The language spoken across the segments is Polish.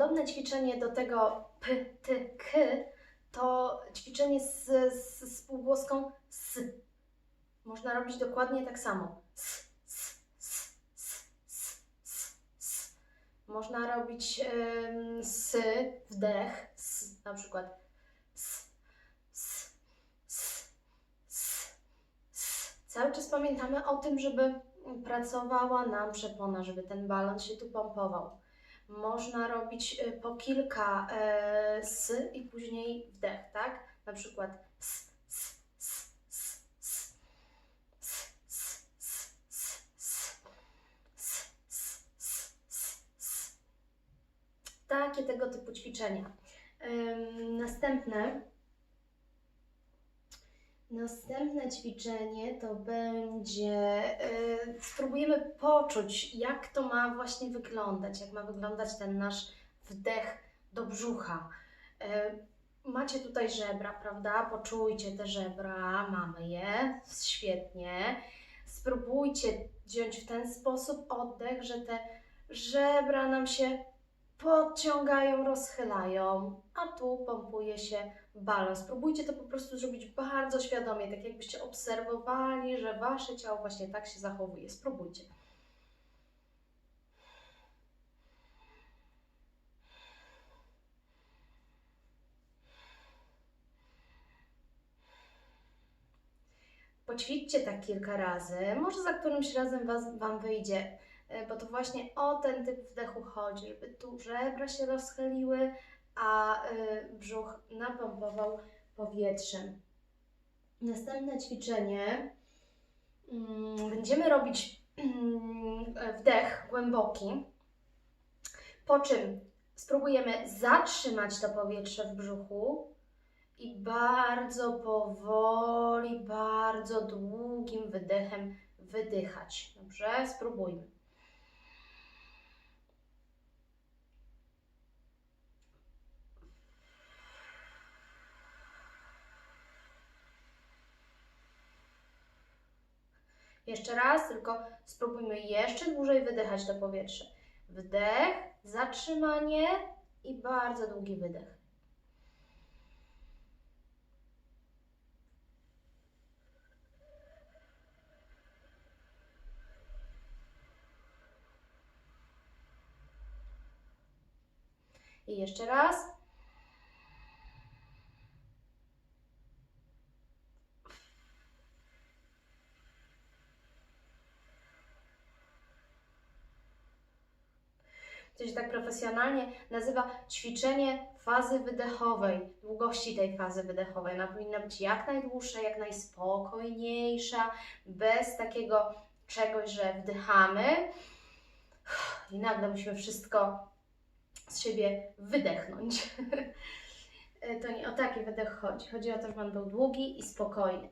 podobne ćwiczenie do tego p, ty, k, to ćwiczenie z, z, z półgłoską s. Można robić dokładnie tak samo. S, s, s, s, s, s, s. Można robić ym, s, wdech, s, na przykład. Cały czas pamiętamy o tym, żeby pracowała nam przepona, żeby ten balon się tu pompował. Można robić y, po kilka e, s i później wdech, tak? Na przykład s, s, s, s, s, s, s, s, s, s, s, s, s, s, s. Takie tego typu ćwiczenia. Następne. Następne ćwiczenie to będzie. y, spróbujemy poczuć, jak to ma właśnie wyglądać, jak ma wyglądać ten nasz wdech do brzucha. Y, macie tutaj żebra, prawda? Poczujcie te żebra, mamy je, świetnie. Spróbujcie wziąć w ten sposób oddech, że te żebra nam się podciągają, rozchylają, a tu pompuje się balon. Spróbujcie to po prostu zrobić bardzo świadomie, tak jakbyście obserwowali, że wasze ciało właśnie tak się zachowuje. Spróbujcie. Poćwiczcie tak kilka razy, może za którymś razem was, Wam wyjdzie, bo to właśnie o ten typ wdechu chodzi, żeby tu żebra się rozchyliły, a y, brzuch napompował powietrzem. Następne ćwiczenie. mm, Będziemy robić mm, wdech głęboki, po czym spróbujemy zatrzymać to powietrze w brzuchu i bardzo powoli, bardzo długim wydechem wydychać. Dobrze? Spróbujmy. Jeszcze raz, tylko spróbujmy jeszcze dłużej wydychać to powietrze. Wdech, zatrzymanie i bardzo długi wydech. I jeszcze raz. To się tak profesjonalnie nazywa ćwiczenie fazy wydechowej, długości tej fazy wydechowej. Ona powinna być jak najdłuższa, jak najspokojniejsza, bez takiego czegoś, że wdychamy i nagle musimy wszystko z siebie wydechnąć. to nie o taki wydech chodzi. Chodzi o to, żeby on był długi i spokojny.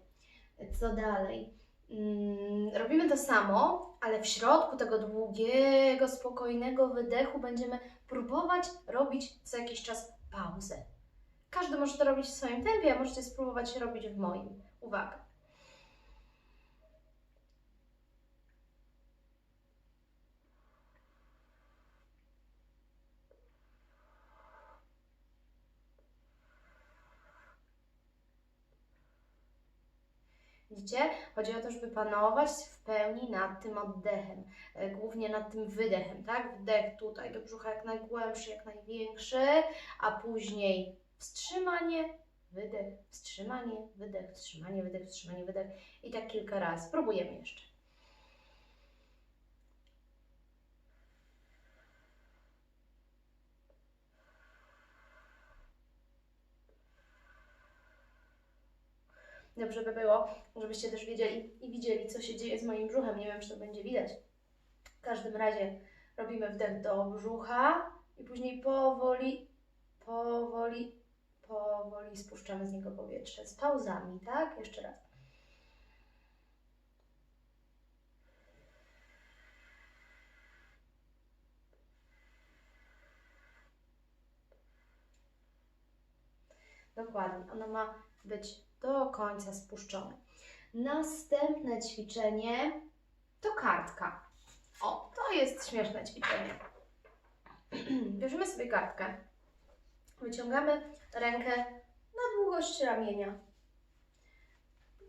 Co dalej? Mm, Robimy to samo, ale w środku tego długiego, spokojnego wydechu będziemy próbować robić co jakiś czas pauzę. Każdy może to robić w swoim tempie, a możecie spróbować robić w moim. Uwaga. Widzicie? Chodzi o to, żeby panować w pełni nad tym oddechem, e, głównie nad tym wydechem, tak? Wdech tutaj do brzucha jak najgłębszy, jak największy, a później wstrzymanie, wydech, wstrzymanie, wydech, wstrzymanie, wydech, wstrzymanie, wydech i tak kilka razy. Spróbujemy jeszcze. Dobrze by było, żebyście też wiedzieli i widzieli, co się dzieje z moim brzuchem. Nie wiem, czy to będzie widać. W każdym razie robimy wdech do brzucha i później powoli, powoli, powoli spuszczamy z niego powietrze. Z pauzami, tak? Jeszcze raz. Dokładnie. Ono ma być do końca spuszczone. Następne ćwiczenie to kartka. O, to jest śmieszne ćwiczenie. bierzemy sobie kartkę, wyciągamy rękę na długość ramienia.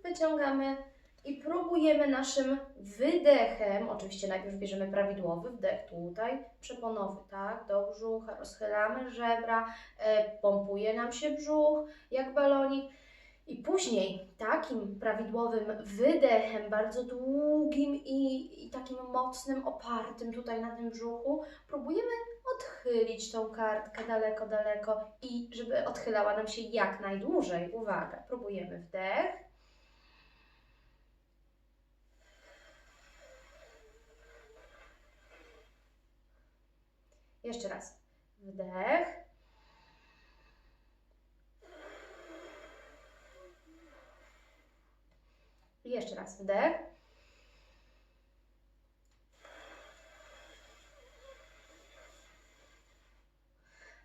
Wyciągamy i próbujemy naszym wydechem, oczywiście najpierw bierzemy prawidłowy wdech tutaj, przeponowy, tak, do brzucha, rozchylamy żebra, e, pompuje nam się brzuch jak balonik. I później takim prawidłowym wydechem, bardzo długim i, i takim mocnym, opartym tutaj na tym brzuchu, próbujemy odchylić tą kartkę daleko, daleko i żeby odchylała nam się jak najdłużej. Uwaga, próbujemy wdech. Jeszcze raz. Wdech. Jeszcze raz wdech.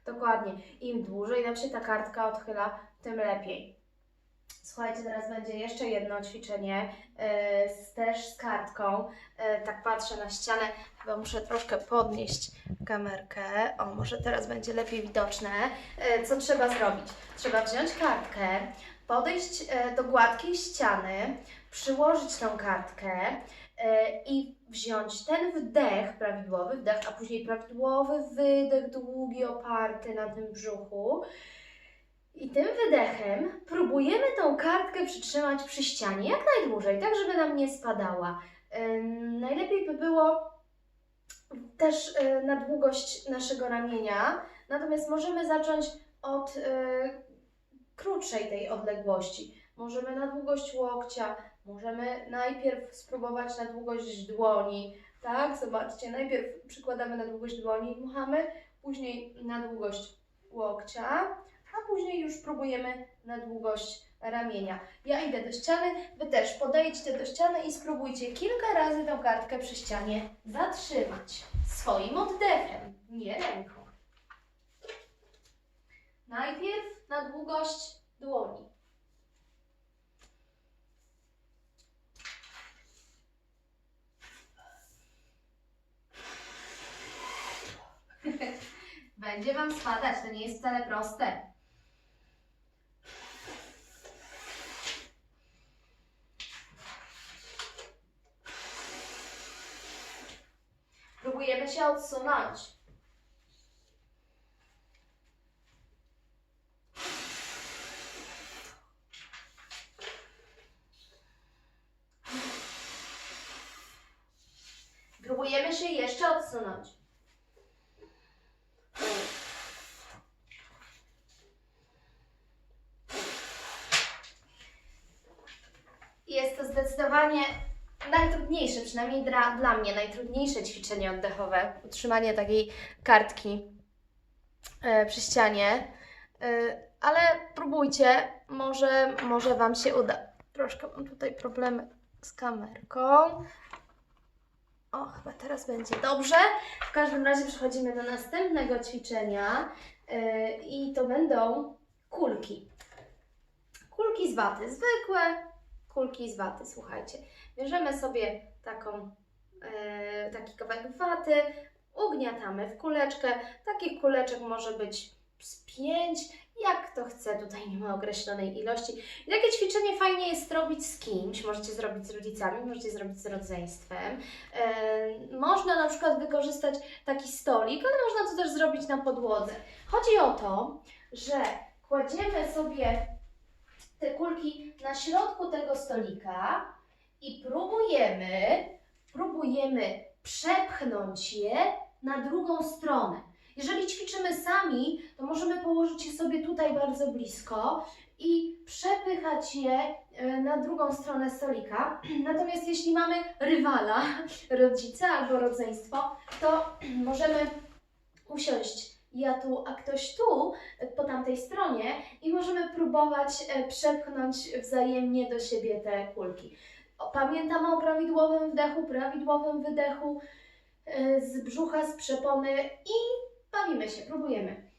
Dokładnie. Im dłużej nam się ta kartka odchyla, tym lepiej. Słuchajcie, teraz będzie jeszcze jedno ćwiczenie, yy, też z kartką. Yy, tak patrzę na ścianę, chyba muszę troszkę podnieść kamerkę. O, może teraz będzie lepiej widoczne. Yy, co trzeba zrobić? Trzeba wziąć kartkę, podejść yy, do gładkiej ściany, przyłożyć tą kartkę yy, i wziąć ten wdech, prawidłowy wdech, a później prawidłowy wydech, długi, oparty na tym brzuchu. I tym wydechem próbujemy tą kartkę przytrzymać przy ścianie jak najdłużej, tak żeby nam nie spadała. Ym, najlepiej by było też y, na długość naszego ramienia, natomiast możemy zacząć od krótszej tej odległości. Możemy na długość łokcia, możemy najpierw spróbować na długość dłoni, tak? Zobaczcie, najpierw przykładamy na długość dłoni, dmuchamy, później na długość łokcia, a później już próbujemy na długość ramienia. Ja idę do ściany, Wy też podejdźcie do ściany i spróbujcie kilka razy tę kartkę przy ścianie zatrzymać swoim oddechem, nie ręką. Najpierw na długość dłoni. Będzie Wam spadać, to nie jest wcale proste. Próbujemy się odsunąć. Próbujemy się jeszcze odsunąć. Jest to zdecydowanie najtrudniejsze, przynajmniej dla, dla mnie, najtrudniejsze ćwiczenie oddechowe. Utrzymanie takiej kartki e, przy ścianie. E, ale próbujcie, może, może Wam się uda. Troszkę mam tutaj problemy z kamerką. O, chyba teraz będzie dobrze. W każdym razie przechodzimy do następnego ćwiczenia e, i to będą kulki. Kulki z waty, zwykłe kulki z waty, słuchajcie. Bierzemy sobie taką, e, taki kawałek waty, ugniatamy w kuleczkę. Takich kuleczek może być z pięć, jak kto chce, tutaj nie ma określonej ilości. I takie ćwiczenie fajnie jest zrobić z kimś, możecie zrobić z rodzicami, możecie zrobić z rodzeństwem. E, można na przykład wykorzystać taki stolik, ale można to też zrobić na podłodze. Chodzi o to, że kładziemy sobie te kulki na środku tego stolika i próbujemy, próbujemy przepchnąć je na drugą stronę. Jeżeli ćwiczymy sami, to możemy położyć je sobie tutaj bardzo blisko i przepychać je e, na drugą stronę stolika. Natomiast jeśli mamy rywala, rodzica albo rodzeństwo, to możemy usiąść ja tu, a ktoś tu, po tamtej stronie i możemy próbować e, przepchnąć wzajemnie do siebie te kulki. O, Pamiętamy o prawidłowym wdechu, prawidłowym wydechu e, z brzucha, z przepony i bawimy się, próbujemy.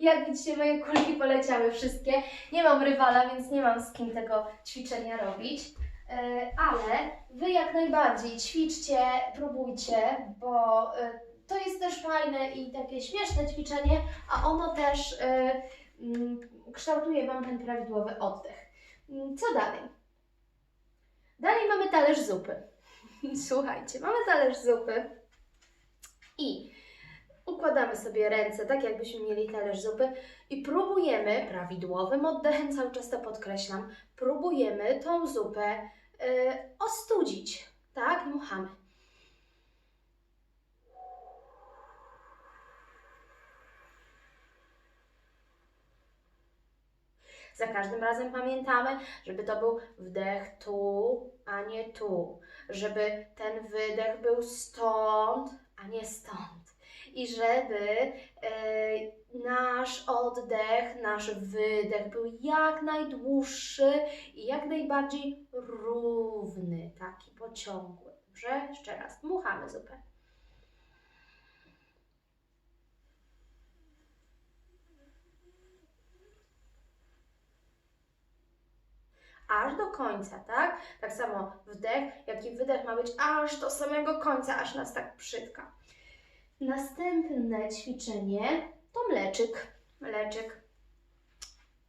Jak widzicie, moje kulki poleciały wszystkie. Nie mam rywala, więc nie mam z kim tego ćwiczenia robić. E, ale wy jak najbardziej ćwiczcie, próbujcie, bo e, to jest też fajne i takie śmieszne ćwiczenie, a ono też mm, kształtuje Wam ten prawidłowy oddech. Mm, Co dalej? Dalej mamy talerz zupy. Słuchajcie, mamy talerz zupy i układamy sobie ręce, tak jakbyśmy mieli talerz zupy i próbujemy prawidłowym oddechem, cały czas to podkreślam, próbujemy tą zupę y, ostudzić, tak? Dmuchamy. Za każdym razem pamiętamy, żeby to był wdech tu, a nie tu. Żeby ten wydech był stąd, a nie stąd. I żeby e, nasz oddech, nasz wydech był jak najdłuższy i jak najbardziej równy, taki pociągły. Dobrze? Jeszcze raz. Dmuchamy zupę. Aż do końca, tak? Tak samo wdech, jak i wydech ma być aż do samego końca, aż nas tak przytka. Następne ćwiczenie to mleczyk. Mleczyk.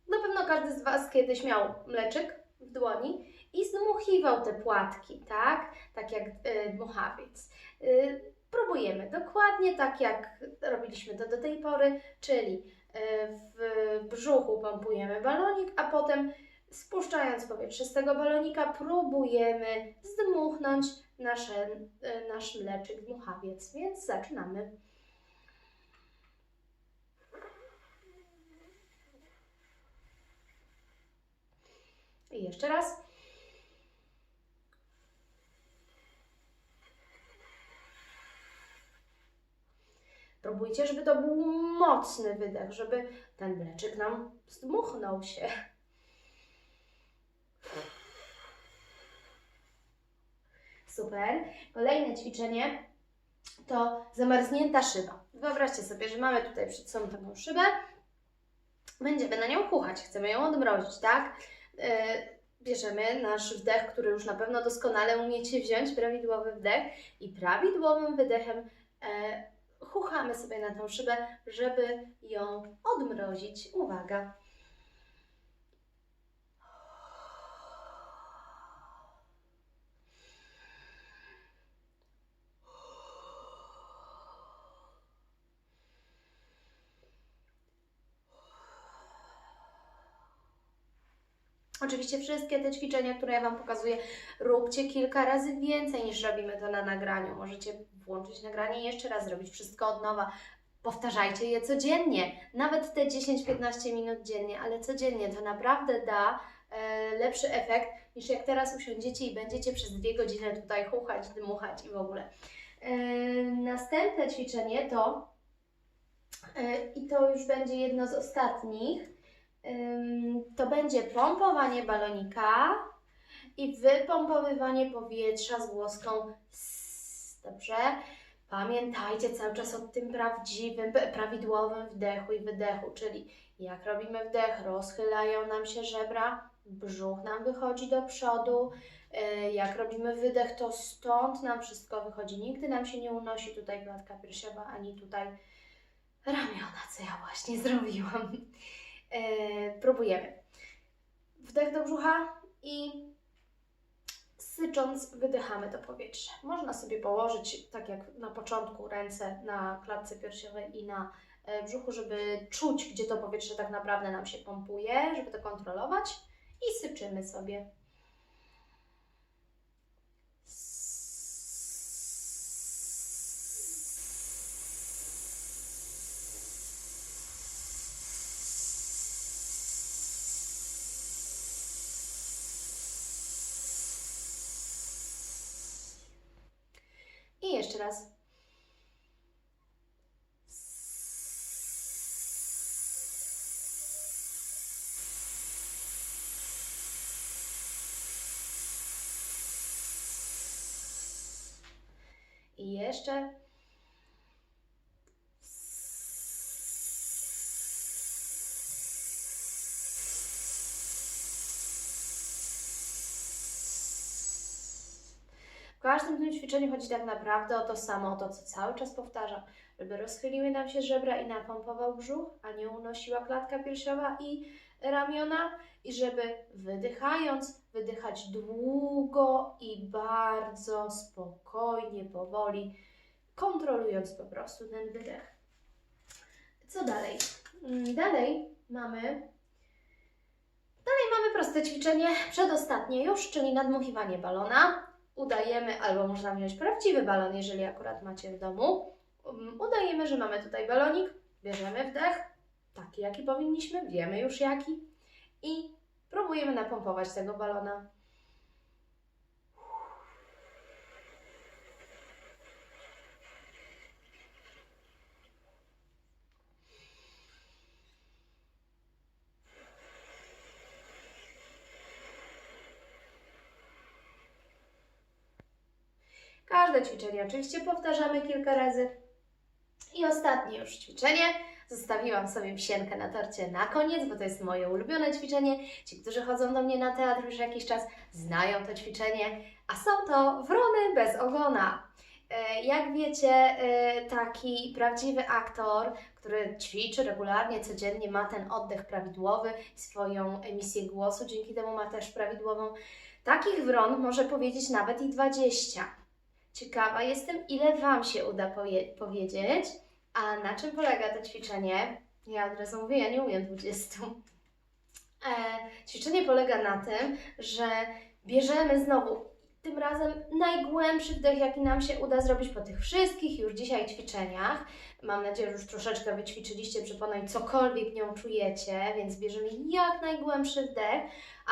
Na pewno każdy z Was kiedyś miał mleczyk w dłoni i zdmuchiwał te płatki, tak? Tak jak y, dmuchawiec. Y, próbujemy dokładnie tak, jak robiliśmy to do tej pory, czyli y, w brzuchu pompujemy balonik, a potem Spuszczając powietrze z tego balonika, próbujemy zdmuchnąć nasze, e, nasz mleczyk dmuchawiec, więc zaczynamy. I jeszcze raz. Próbujcie, żeby to był mocny wydech, żeby ten mleczyk nam zdmuchnął się. Super. Kolejne ćwiczenie to zamarznięta szyba. Wyobraźcie sobie, że mamy tutaj przed sobą taką szybę. Będziemy na nią chuchać, chcemy ją odmrozić, tak? Yy, bierzemy nasz wdech, który już na pewno doskonale umiecie wziąć, prawidłowy wdech i prawidłowym wydechem e, chuchamy sobie na tą szybę, żeby ją odmrozić. Uwaga. Oczywiście wszystkie te ćwiczenia, które ja Wam pokazuję, róbcie kilka razy więcej niż robimy to na nagraniu. Możecie włączyć nagranie i jeszcze raz zrobić wszystko od nowa. Powtarzajcie je codziennie, nawet te 10-15 minut dziennie, ale codziennie to naprawdę da e, lepszy efekt niż jak teraz usiądziecie i będziecie przez dwie godziny tutaj chuchać, dmuchać i w ogóle. E, następne ćwiczenie to, e, i to już będzie jedno z ostatnich, to będzie pompowanie balonika i wypompowywanie powietrza z głoską s. Dobrze? Pamiętajcie cały czas o tym prawdziwym, prawidłowym wdechu i wydechu, czyli jak robimy wdech, rozchylają nam się żebra, brzuch nam wychodzi do przodu. Yy, Jak robimy wydech, to stąd nam wszystko wychodzi. Nigdy nam się nie unosi tutaj klatka piersiowa, ani tutaj ramiona, co ja właśnie zrobiłam. Yy, próbujemy. Wdech do brzucha i sycząc wydychamy to powietrze. Można sobie położyć, tak jak na początku, ręce na klatce piersiowej i na e, brzuchu, żeby czuć, gdzie to powietrze tak naprawdę nam się pompuje, żeby to kontrolować i syczymy sobie. I jeszcze raz. I jeszcze. Każdym tym ćwiczeniu chodzi tak naprawdę o to samo, o to, co cały czas powtarzam, żeby rozchyliły nam się żebra i napompował brzuch, a nie unosiła klatka piersiowa i ramiona i żeby wydychając, wydychać długo i bardzo spokojnie, powoli, kontrolując po prostu ten wydech. Co dalej? Mm, Dalej mamy Dalej mamy proste ćwiczenie, przedostatnie już, czyli nadmuchiwanie balona. Udajemy, albo można wziąć prawdziwy balon, jeżeli akurat macie w domu. Um, Udajemy, że mamy tutaj balonik, bierzemy wdech, taki jaki powinniśmy, wiemy już jaki i próbujemy napompować tego balona. Każde ćwiczenie oczywiście powtarzamy kilka razy. I ostatnie już ćwiczenie. Zostawiłam sobie wsienkę na torcie na koniec, bo to jest moje ulubione ćwiczenie. Ci, którzy chodzą do mnie na teatr już jakiś czas, znają to ćwiczenie, a są to wrony bez ogona. E, Jak wiecie, e, taki prawdziwy aktor, który ćwiczy regularnie, codziennie, ma ten oddech prawidłowy, swoją emisję głosu, dzięki temu ma też prawidłową. Takich wron może powiedzieć nawet i 20. Ciekawa jestem, ile Wam się uda poje- powiedzieć. A na czym polega to ćwiczenie? Ja od razu mówię, ja nie umiem 20. E, ćwiczenie polega na tym, że bierzemy znowu tym razem najgłębszy wdech, jaki nam się uda zrobić po tych wszystkich już dzisiaj ćwiczeniach. Mam nadzieję, że już troszeczkę wyćwiczyliście przeponą i cokolwiek nią czujecie, więc bierzemy jak najgłębszy wdech,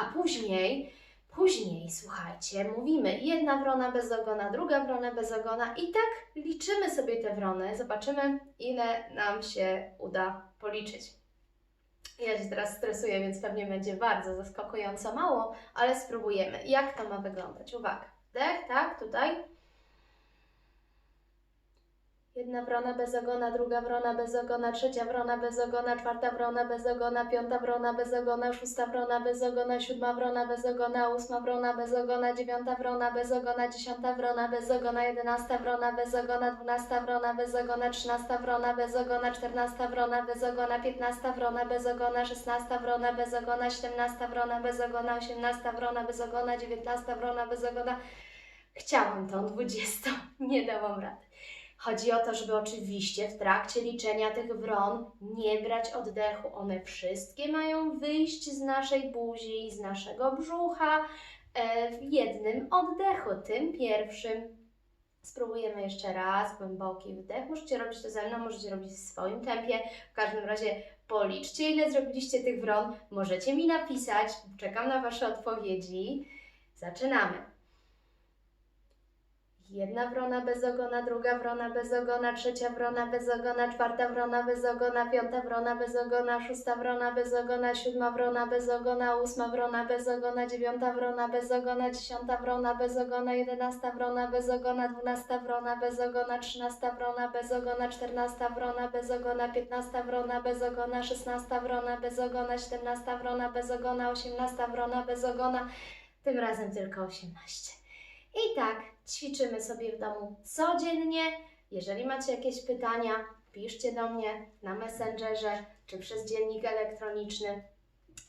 a później Później, słuchajcie, mówimy jedna wrona bez ogona, druga wrona bez ogona i tak liczymy sobie te wrony. Zobaczymy, ile nam się uda policzyć. Ja się teraz stresuję, więc pewnie będzie bardzo zaskakująco mało, ale spróbujemy. Jak to ma wyglądać? Uwaga. Wdech, tak, tutaj. Jedna wrona bez ogona, druga wrona bez ogona, trzecia wrona bez ogona, czwarta wrona bez ogona, piąta wrona bez ogona, szósta wrona bez ogona, siódma wrona bez ogona, ósma wrona bez ogona, dziewiąta wrona bez ogona, dziesiąta wrona bez ogona, jedenasta wrona bez ogona, dwunasta wrona bez ogona, trzynasta wrona bez ogona, czternasta wrona bez ogona, piętnasta wrona bez ogona, szesnasta wrona bez ogona, siedemnasta wrona bez ogona, osiemnasta wrona bez ogona, dziewiętnasta wrona bez ogona. Chciałam tą dwudziestą, nie dałam rady. Chodzi o to, żeby oczywiście w trakcie liczenia tych wron nie brać oddechu. One wszystkie mają wyjść z naszej buzi i z naszego brzucha e, w jednym oddechu, tym pierwszym. Spróbujemy jeszcze raz, głęboki wdech. Możecie robić to ze mną, możecie robić w swoim tempie. W każdym razie policzcie, ile zrobiliście tych wron. Możecie mi napisać, czekam na Wasze odpowiedzi. Zaczynamy. Jedna wrona bez ogona, druga wrona bez ogona, trzecia wrona bez ogona, czwarta wrona bez ogona, piąta wrona bez ogona, szósta wrona bez ogona, siódma wrona bez ogona, ósma wrona bez ogona, dziewiąta wrona bez ogona, dziesiąta wrona bez ogona, jedenasta wrona bez ogona, dwunasta wrona bez ogona, trzynasta wrona bez ogona, czternasta wrona bez ogona, piętnasta wrona bez ogona, szesnasta wrona bez ogona, siedemnasta wrona bez ogona, osiemnasta wrona bez ogona, tym razem tylko osiemnaście. I tak ćwiczymy sobie w domu codziennie. Jeżeli macie jakieś pytania, piszcie do mnie na Messengerze, czy przez dziennik elektroniczny,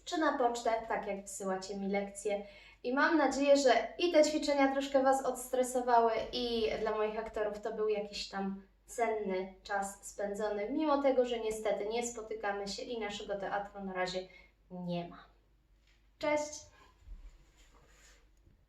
czy na pocztę, tak jak wysyłacie mi lekcje. I mam nadzieję, że i te ćwiczenia troszkę Was odstresowały, i dla moich aktorów to był jakiś tam cenny czas spędzony, mimo tego, że niestety nie spotykamy się i naszego teatru na razie nie ma. Cześć!